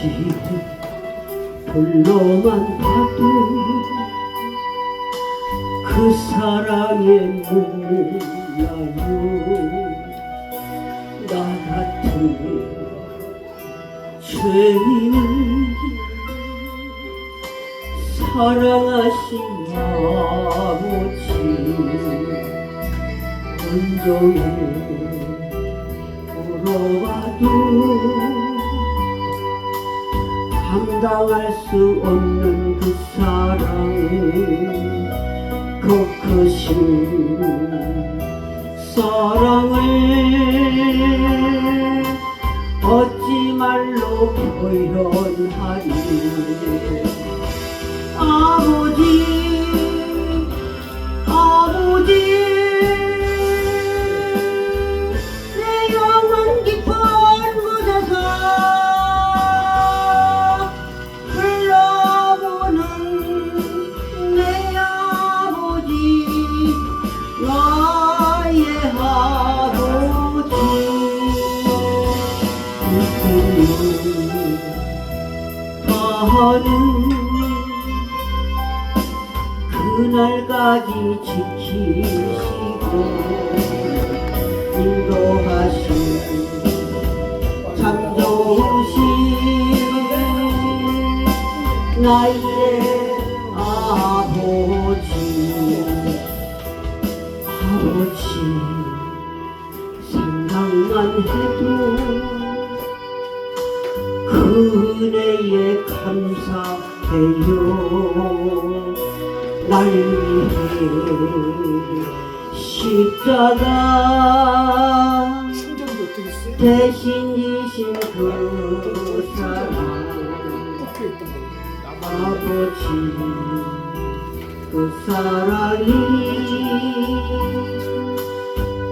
아버지 불러만 봐도 그 사랑에 나요 나 같은 죄인을 사랑하신 아버지 온종일 울어봐도 감당할 수 없는 그 사랑 그 크신 사랑을 어찌 말로 표현하리 아버지 그날까지 지키시고 인도하신 참 좋으신 나의 아버지 아버지 생각만 해도 은혜에 감사해요 날 위해 십자가? 대신 지신 그 사랑? 아버지 그 사랑이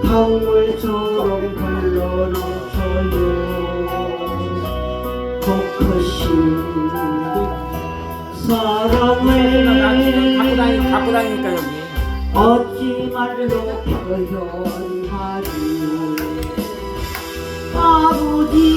강물처럼 흘러 넘쳐요 다니 사랑을 갖고 다니니까 여기. 어찌 말로 표현하리 아버지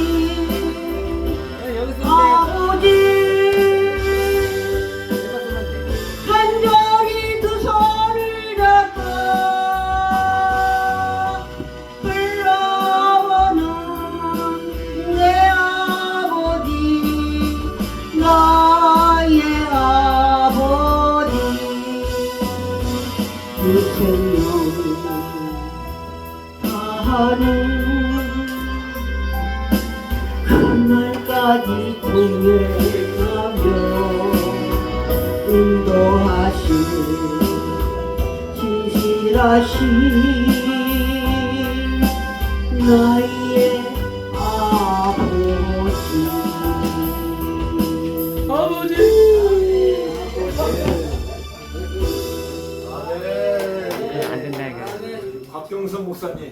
생명 다하는 그날까지 동행하며 인도하신 진실하신 나의 со мной.